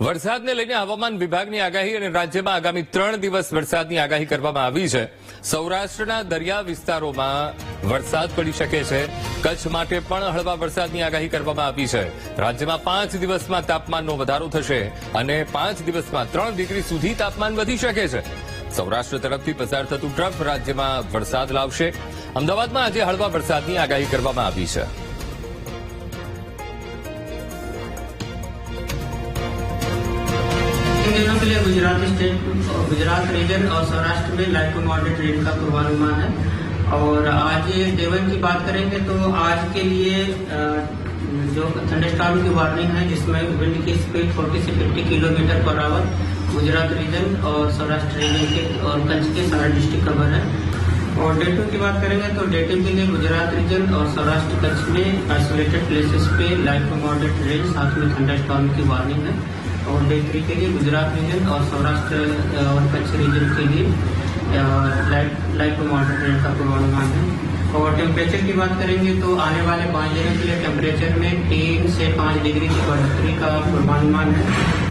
વરસાદને લઈને હવામાન વિભાગની આગાહી અને રાજ્યમાં આગામી ત્રણ દિવસ વરસાદની આગાહી કરવામાં આવી છે. સૌરાષ્ટ્રના દરિયા વિસ્તારોમાં વરસાદ પડી શકે છે. કચ્છ માટે પણ હળવા વરસાદની આગાહી કરવામાં આવી છે. રાજ્યમાં પાંચ દિવસમાં તાપમાનનો વધારો થશે અને પાંચ દિવસમાં ત્રણ ડિગ્રી સુધી તાપમાન વધી શકે છે. સૌરાષ્ટ્ર તરફથી પસાર થતું ટ્રફ રાજ્યમાં વરસાદ લાવશે. અમદાવાદમાં આજે હળવા વરસાદની આગાહી કરવામાં આવી છે. इन के लिए गुजरात स्टेट, गुजरात रीजन और सौराष्ट्र में लाइट टू मॉडरेट रेन का पूर्वानुमान है। और आज डेवन की बात करेंगे तो आज के लिए जो थंडरस्टॉर्म की वार्निंग है, जिसमें विंड की स्पीड 40 से 50 kilometre per hour Gujarat region और सौराष्ट्र रीजन के और कच्छ के सारे डिस्ट्रिक्ट कवर है। और डे टू की बात करेंगे तो डे टू के लिए गुजरात रीजन और सौराष्ट्र कच्छ में आइसोलेटेड प्लेसेस पे लाइट टू मॉडरेट रेन साथ में थंडरस्टॉर्म की वार्निंग है। और डे थ्री के लिए गुजरात रीजन और सौराष्ट्र और कच्छ रीजन के लिए लाइट लाइट टू मॉडरेट का पूर्वानुमान है। और टेम्परेचर की बात करेंगे तो आने वाले पाँच दिनों के लिए टेम्परेचर में तीन से पाँच डिग्री की बढ़ोतरी का पूर्वानुमान है।